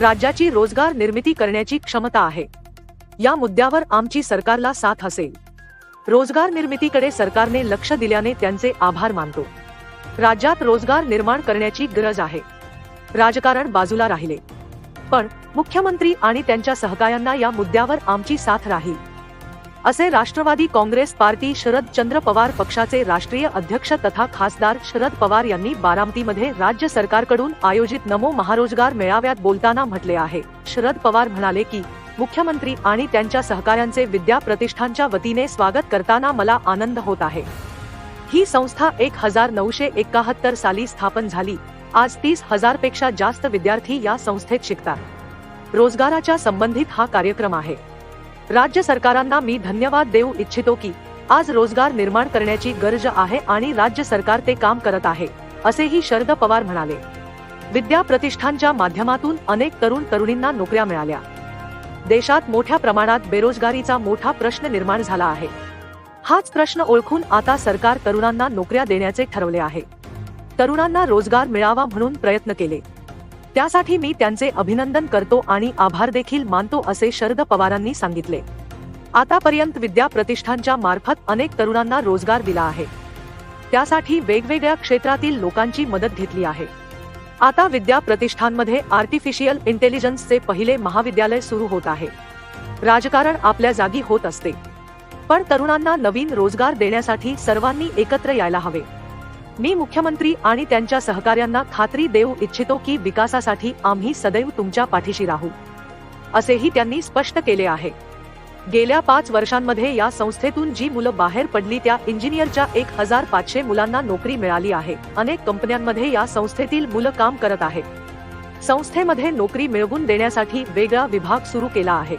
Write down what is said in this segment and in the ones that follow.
राज्याची रोजगार निर्मिती करण्याची क्षमता आहे. या मुद्द्यावर आमची सरकारला साथ असेल. रोजगार निर्मितीकडे सरकारने लक्ष दिल्याने त्यांचे आभार मानतो. राज्यात रोजगार निर्माण करण्याची गरज आहे. राजकारण बाजूला राहिले. पण मुख्यमंत्री आणि त्यांच्या सहकार्यांना या मुद्द्यावर आमची साथ राहील. असे राष्ट्रवादी काँग्रेस पार्टी शरद चंद्र पवार पक्षाचे राष्ट्रीय अध्यक्ष तथा खासदार शरद पवार यांनी बारामतीमध्ये राज्य सरकारकडून आयोजित नमो महारोजगार मेळाव्यात बोलताना म्हटले आहे. शरद पवार म्हणाले की मुख्यमंत्री आणि त्यांच्या सहकाऱ्यांचे विद्या प्रतिष्ठानच्या वतीने स्वागत करताना मला आनंद होत आहे. ही संस्था एक हजार नऊशे एकाहत्तर साली स्थापन झाली. आज तीस हजारपेक्षा जास्त विद्यार्थी या संस्थेत शिकतात. रोजगाराच्या संबंधित हा कार्यक्रम आहे. राज्य सरकारांना मी धन्यवाद देऊ इच्छितो की आज रोजगार निर्माण करण्याची गरज आहे आणि राज्य सरकार ते काम करत आहे असेही शरद पवार म्हणाले. विद्या प्रतिष्ठानच्या माध्यमातून अनेक तरुण तरुणींना नोकऱ्या मिळाल्या. देशात मोठ्या प्रमाणात बेरोजगारीचा मोठा प्रश्न निर्माण झाला आहे. हाच प्रश्न ओळखून आता सरकार तरुणांना नोकऱ्या देण्याचे ठरवले आहे. तरुणांना रोजगार मिळावा म्हणून प्रयत्न केले. त्यासाठी मी त्यांचे अभिनंदन करतो आणि आभार देखील मानतो असे शरद पवारांनी सांगितले. आतापर्यंत विद्या प्रतिष्ठानच्या मार्फत अनेक तरुणांना रोजगार दिला आहे. त्यासाठी वेगवेगळ्या क्षेत्रातील लोकांची मदत घेतली आहे. आता विद्या प्रतिष्ठानमध्ये आर्टिफिशियल इंटेलिजन्सचे पहिले महाविद्यालय सुरू होत आहे. राजकारण आपल्या जागी होत असते. पण तरुणांना नवीन रोजगार देण्यासाठी सर्वांनी एकत्र यायला हवे. मी मुख्यमंत्री आणि त्यांच्या सहकार्यांना खात्री देऊ इच्छितो की विकासासाठी आम्ही सदैव तुमच्या पाठीशी राहू असेही त्यांनी स्पष्ट केले आहे. गेल्या पाच वर्षांमध्ये या संस्थेतून जी मुलं बाहेर पडली त्या इंजिनियरच्या एक हजार पाचशे मुलांना नोकरी मिळाली आहे. अनेक कंपन्यांमध्ये या संस्थेतील मुलं काम करत आहेत. संस्थेमध्ये नोकरी मिळवून देण्यासाठी वेगळा विभाग सुरू केला आहे.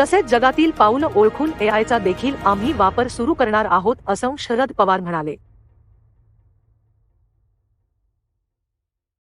तसेच जगातील पाऊल ओळखून एआयचा देखील आम्ही वापर सुरू करणार आहोत असं शरद पवार म्हणाले.